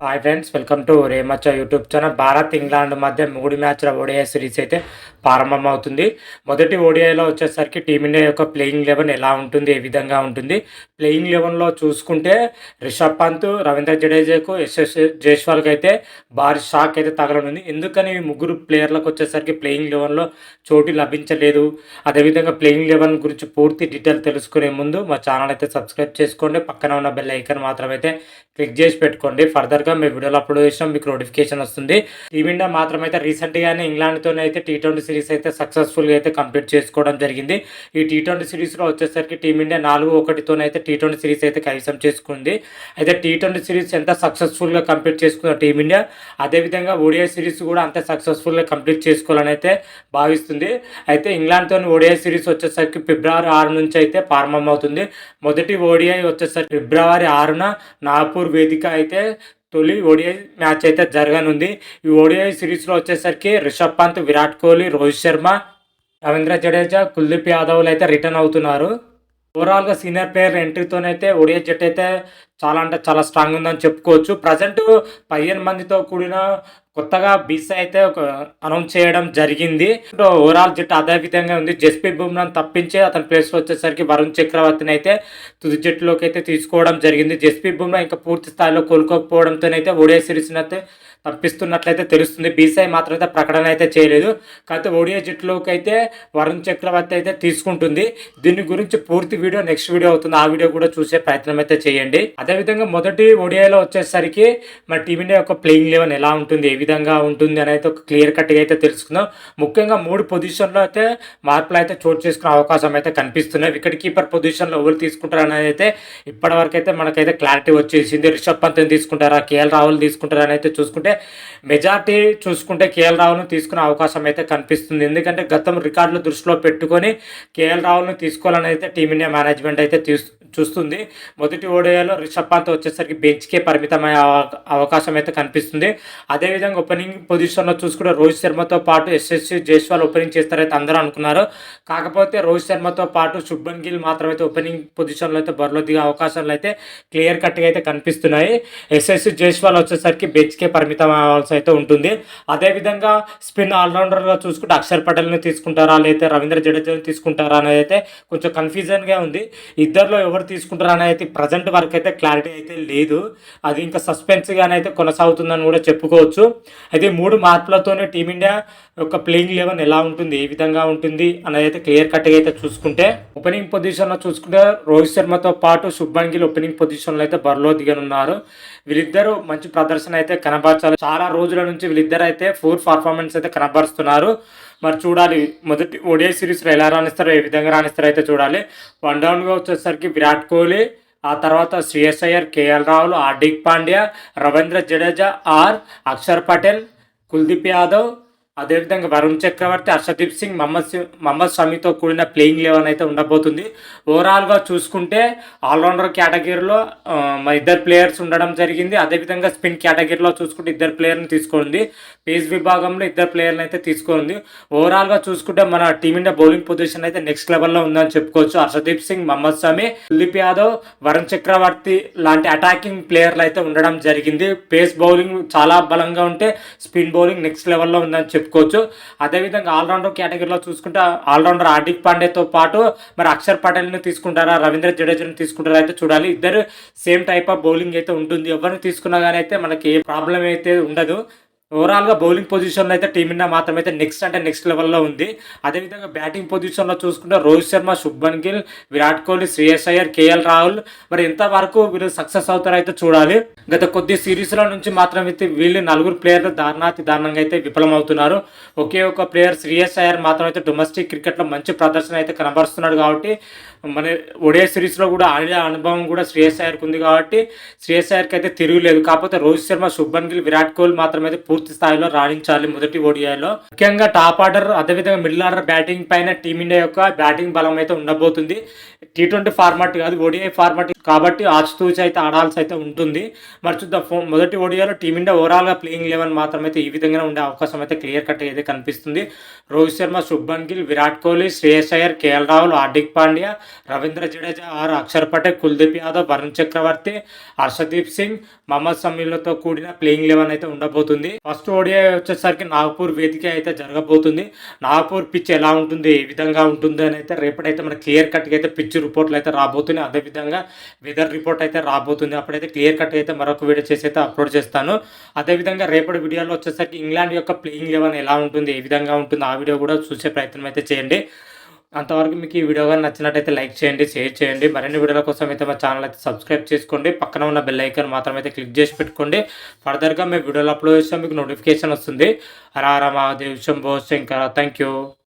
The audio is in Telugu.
హాయ్ ఫ్రెండ్స్ వెల్కమ్ టు రేమచ్చ యూట్యూబ్ ఛానల్ భారత్ ఇంగ్లాండ్ మధ్య మూడు మ్యాచ్ల ఓడిఐ సిరీస్ అయితే ప్రారంభమవుతుంది. మొదటి ఓడిఐలో వచ్చేసరికి టీమిండియా యొక్క ప్లేయింగ్ లెవెన్ ఎలా ఉంటుంది ఏ విధంగా ఉంటుంది? ప్లేయింగ్ లెవెన్లో చూసుకుంటే రిషబ్ పంత్ రవీంద్ర జడేజాకు ఎస్ఎస్ జైస్వాల్కి అయితే భారీ షాక్ అయితే తగలనుంది. ఎందుకని ఈ ముగ్గురు ప్లేయర్లకు వచ్చేసరికి ప్లేయింగ్ లెవెన్లో చోటు లభించలేదు. అదేవిధంగా ప్లేయింగ్ లెవెన్ గురించి పూర్తి డీటెయిల్ తెలుసుకునే ముందు మా ఛానల్ అయితే సబ్స్క్రైబ్ చేసుకోండి. పక్కన ఉన్న బెల్ ఐకన్ మాత్రం అయితే క్లిక్ చేసి పెట్టుకోండి. ఫర్దర్గా మీ వీడియోలు అప్లోడ్ చేసినా మీకు నోటిఫికేషన్ వస్తుంది. టీమిండియా మాత్రం అయితే రీసెంట్గానే ఇంగ్లాండ్తోనే అయితే టీ ట్వంటీ సిరీస్ అయితే సక్సెస్ఫుల్గా అయితే కంప్లీట్ చేసుకోవడం జరిగింది. ఈ టీ ట్వంటీ సిరీస్లో వచ్చేసరికి టీమిండియా నాలుగు ఒకటితోనైతే టీ ట్వంటీ సిరీస్ అయితే కైవసం చేసుకుంది. అయితే టీ ట్వంటీ సిరీస్ ఎంత సక్సెస్ఫుల్గా కంప్లీట్ చేసుకున్న టీమిండియా అదేవిధంగా ఓడిఐ సిరీస్ కూడా అంత సక్సెస్ఫుల్గా కంప్లీట్ చేసుకోవాలని అయితే భావిస్తుంది. అయితే ఇంగ్లాండ్తో ఓడిఐ సిరీస్ వచ్చేసరికి ఫిబ్రవరి ఆరు నుంచి అయితే ప్రారంభమవుతుంది. మొదటి ఓడిఐ వచ్చేసరికి ఫిబ్రవరి ఆరున నాగపూర్ వేదిక అయితే తొలి ఓడిఐ మ్యాచ్ అయితే జరగనుంది. ఈ ఓడిఐ సిరీస్లో వచ్చేసరికి రిషబ్ పంత్ విరాట్ కోహ్లీ రోహిత్ శర్మ రవీంద్ర జడేజా కుల్దీప్ యాదవ్లు అయితే రిటర్న్ అవుతున్నారు. ఓవరాల్గా సీనియర్ ప్లేయర్ ఎంట్రీతోనైతే ఓడిఐ జట్టు అయితే చాలా అంటే చాలా స్ట్రాంగ్ ఉందని చెప్పుకోవచ్చు. ప్రజెంట్ పదిహేను మందితో కూడిన కొత్తగా బీసీ అయితే ఒక అనౌన్స్ చేయడం జరిగింది. ఓవరాల్ జట్టు అదే విధంగా ఉంది. జస్ప్రీత్ బుమ్రాన్ తప్పించి అతని ప్లేస్లో వచ్చేసరికి వరుణ్ చక్రవర్తిని అయితే తుది జట్టులోకి అయితే తీసుకోవడం జరిగింది. జస్ప్రీత్ బుమ్రా ఇంకా పూర్తి స్థాయిలో కోలుకోకపోవడంతోనైతే ఒడియా సిరీస్ని అయితే తప్పిస్తున్నట్లయితే తెలుస్తుంది. బీసీఐ మాత్రం అయితే ప్రకటన అయితే చేయలేదు. కాకపోతే ఒడియా జట్టులోకి అయితే వరుణ్ చక్రవర్తి అయితే తీసుకుంటుంది. దీని గురించి పూర్తి వీడియో నెక్స్ట్ వీడియో అవుతుంది. ఆ వీడియో కూడా చూసే ప్రయత్నం అయితే చేయండి. అదేవిధంగా మొదటి ఒడిఐలో వచ్చేసరికి మన టీమిండియా యొక్క ప్లేయింగ్ లెవెన్ ఎలా ఉంటుంది ఏ విధంగా ఉంటుంది అనేది ఒక క్లియర్ కట్గా అయితే తెలుసుకుందాం. ముఖ్యంగా మూడు పొజిషన్లో అయితే మార్పులు అయితే చోటు చేసుకునే అవకాశం అయితే కనిపిస్తున్నాయి. వికెట్ కీపర్ పొజిషన్లో ఎవరు తీసుకుంటారు అనేది అయితే ఇప్పటివరకు అయితే మనకైతే క్లారిటీ వచ్చేసింది. రిషబ్ పంత్ తీసుకుంటారా కేఎల్ రాహుల్ తీసుకుంటారా అని అయితే చూసుకుంటే మెజార్టీ చూసుకుంటే కేఎల్ రాహుల్ను తీసుకునే అవకాశం అయితే కనిపిస్తుంది. ఎందుకంటే గతం రికార్డులు దృష్టిలో పెట్టుకొని కేఎల్ రాహుల్ను తీసుకోవాలని అయితే టీమిండియా మేనేజ్మెంట్ అయితే తీసు చూస్తుంది. మొదటి ఓడియాలో రిషబ్ పంత్ వచ్చేసరికి బెంచ్కే పరిమితమయ్యే అవకాశం అయితే కనిపిస్తుంది. అదేవిధంగా ఓపెనింగ్ పొజిషన్లో చూసుకుంటే రోహిత్ శర్మతో పాటు ఎస్ఎస్సి జైస్వాల్ ఓపెనింగ్ చేస్తారైతే అందరూ అనుకున్నారు. కాకపోతే రోహిత్ శర్మతో పాటు శుభన్ గిల్ మాత్రమైతే ఓపెనింగ్ పొజిషన్లో అయితే బరిలో దిగే అవకాశాలు అయితే క్లియర్ కట్గా అయితే కనిపిస్తున్నాయి. ఎస్ఎస్సి జైస్వాల్ వచ్చేసరికి బెంచ్కే పరిమితం అవ్వాల్సి అయితే ఉంటుంది. అదేవిధంగా స్పిన్ ఆల్రౌండర్గా చూసుకుంటే అక్షర్ పటేల్ని తీసుకుంటారా లేదా రవీంద్ర జడేజాని తీసుకుంటారా అనేది అయితే కొంచెం కన్ఫ్యూజన్గా ఉంది. ఇద్దరిలో ఎవరు తీసుకుంటారా అనేది ప్రజెంట్ వరకు అయితే క్లారిటీ అయితే లేదు. అది ఇంకా సస్పెన్స్గానే అయితే కొనసాగుతుందని కూడా చెప్పుకోవచ్చు. అయితే మూడు మార్పులతోనే టీమిండియా యొక్క ప్లేయింగ్ లెవెన్ ఎలా ఉంటుంది ఏ విధంగా ఉంటుంది అనేది అయితే క్లియర్ కట్గా అయితే చూసుకుంటే ఓపెనింగ్ పొజిషన్లో చూసుకుంటే రోహిత్ శర్మతో పాటు శుభ్మన్ గిల్ ఓపెనింగ్ పొజిషన్లో అయితే బరిలో దిగనున్నారు. వీళ్ళిద్దరూ మంచి ప్రదర్శన అయితే కనబరచాలి. చాలా రోజుల నుంచి వీళ్ళిద్దరు అయితే ఫోర్ పర్ఫార్మెన్స్ అయితే కనబరుస్తున్నారు. మరి చూడాలి మొదటి ఓడిఐ సిరీస్లో ఎలా రాణిస్తారో ఏ విధంగా రాణిస్తారో అయితే చూడాలి. వన్ డౌన్గా వచ్చేసరికి విరాట్ కోహ్లీ ఆ తర్వాత శ్రేయస్ కేఎల్ రాహుల్ హార్దిక్ పాండ్యా రవీంద్ర జడేజా ఆర్ అక్షర్ పటేల్ కుల్దీప్ యాదవ్ అదేవిధంగా వరుణ్ చక్రవర్తి హర్షదీప్ సింగ్ మహమ్మద్ మహమ్మద్ షమీతో కూడిన ప్లేయింగ్ లెవెన్ అయితే ఉండబోతుంది. ఓవరాల్గా చూసుకుంటే ఆల్రౌండర్ కేటగిరీలో మా ఇద్దరు ప్లేయర్స్ ఉండడం జరిగింది. అదేవిధంగా స్పిన్ కేటగిరీలో చూసుకుంటే ఇద్దరు ప్లేయర్ని తీసుకుంది పేస్ విభాగంలో ఇద్దరు ప్లేయర్ని అయితే తీసుకుంది ఓవరాల్గా చూసుకుంటే మన టీమిండియా బౌలింగ్ పొజిషన్ అయితే నెక్స్ట్ లెవెల్లో ఉందని చెప్పుకోవచ్చు. హర్షదీప్ సింగ్ మహమ్మద్ షమి కుల్దీప్ యాదవ్ వరుణ్ చక్రవర్తి లాంటి అటాకింగ్ ప్లేయర్లు అయితే ఉండడం జరిగింది. పేస్ బౌలింగ్ చాలా బలంగా ఉంటే స్పిన్ బౌలింగ్ నెక్స్ట్ లెవెల్లో ఉందని చెప్పుకోవచ్చు. అదేవిధంగా ఆల్రౌండర్ కేటగిరీలో చూసుకుంటే ఆల్రౌండర్ హార్దిక్ పాండేతో పాటు మరి అక్షర్ పటేల్ని తీసుకుంటారా రవీంద్ర జడేజాని తీసుకుంటారా అయితే చూడాలి. ఇద్దరు సేమ్ టైప్ ఆఫ్ బౌలింగ్ అయితే ఉంటుంది. ఎవరిని తీసుకున్నా కానీ అయితే మనకి ఏ ప్రాబ్లం అయితే ఉండదు. ఓవరాల్గా బౌలింగ్ పొజిషన్లో అయితే టీమిండియా మాత్రం అయితే నెక్స్ట్ అంటే నెక్స్ట్ లెవెల్లో ఉంది. అదేవిధంగా బ్యాటింగ్ పొజిషన్లో చూసుకుంటే రోహిత్ శర్మ శుభ్మన్ గిల్ విరాట్ కోహ్లీ శ్రేయస్ అయ్యర్ కేఎల్ రాహుల్. మరి ఎంతవరకు వీళ్ళు సక్సెస్ అవుతారో అయితే చూడాలి. గత కొద్ది సిరీస్ల నుంచి మాత్రం అయితే వీళ్ళు నలుగురు ప్లేయర్లు దారుణాతి దారుణంగా అయితే విఫలమవుతున్నారు. ఒకే ఒక ప్లేయర్ శ్రేయస్ అయ్యర్ మాత్రం అయితే డొమెస్టిక్ క్రికెట్లో మంచి ప్రదర్శన అయితే కనబరుస్తున్నాడు కాబట్టి మన ఒడే సిరీస్లో కూడా ఆడే అనుభవం కూడా శ్రేయస్ అయ్యర్కి ఉంది కాబట్టి శ్రేయస్ అయ్యర్కి అయితే తిరుగులేదు. కాకపోతే రోహిత్ శర్మ శుభన్ గిల్ విరాట్ కోహ్లీ మాత్రం అయితే పూర్తి స్థాయిలో రాణించాలి మొదటి ఓడియాలో. ముఖ్యంగా టాప్ ఆర్డర్ అదేవిధంగా మిడిల్ ఆర్డర్ బ్యాటింగ్ పైన టీమిండియా యొక్క బ్యాటింగ్ బలం అయితే ఉండబోతుంది. టీ ట్వంటీ ఫార్మాట్ కాదు ఓడిఐ ఫార్మాట్ కాబట్టి ఆచితూచి అయితే ఆడాల్సి అయితే ఉంటుంది. మరి చూద్దాం ఫో మొదటి ఓడియాలో టీమిండియా ఓవరాల్గా ప్లేయింగ్ లెవెన్ మాత్రం అయితే ఈ విధంగా ఉండే అవకాశం అయితే క్లియర్ కట్ అయితే కనిపిస్తుంది. రోహిత్ శర్మ శుభ్మన్ గిల్ విరాట్ కోహ్లీ శ్రేయస్ అయ్యర్ కేఎల్ రాహుల్ హార్దిక్ పాండ్యా రవీంద్ర జడేజా ఆర్ అక్షర్ పటేల్ కుల్దీప్ యాదవ్ వరుణ్ చక్రవర్తి హర్షదీప్ సింగ్ మహమ్మద్ సమీలతో కూడిన ప్లేయింగ్ లెవెన్ అయితే ఉండబోతుంది. ఫస్ట్ ఓడియా వచ్చేసరికి నాగపూర్ వేదిక అయితే జరగబోతుంది. నాగపూర్ పిచ్ ఎలా ఉంటుంది ఏ విధంగా ఉంటుంది అని అయితే రేపటైతే మనకి క్లియర్ కట్గా అయితే పిచ్ రిపోర్ట్లు అయితే రాబోతున్నాయి. అదేవిధంగా వెదర్ రిపోర్ట్ అయితే రాబోతుంది. అప్పుడైతే క్లియర్ కట్ అయితే మరొక వీడియో చేసి అయితే అప్లోడ్ చేస్తాను. అదేవిధంగా రేపటి వీడియోలో వచ్చేసరికి ఇంగ్లాండ్ యొక్క ప్లేయింగ్ లెవెన్ ఎలా ఉంటుంది ఏ విధంగా ఉంటుంది ఆ వీడియో కూడా చూసే ప్రయత్నం అయితే చేయండి. అంతవరకు మీకు ఈ వీడియో కానీ నచ్చినట్టయితే లైక్ చేయండి షేర్ చేయండి. మరిన్ని వీడియోల కోసం అయితే మా ఛానల్ అయితే సబ్స్క్రైబ్ చేసుకోండి. పక్కన ఉన్న బెల్ ఐకాన్ మాత్రం అయితే క్లిక్ చేసి పెట్టుకోండి. ఫర్దర్గా మేము వీడియోలు అప్లోడ్ చేస్తే మీకు నోటిఫికేషన్ వస్తుంది. Hara Mahadev Shambho Shankara thank you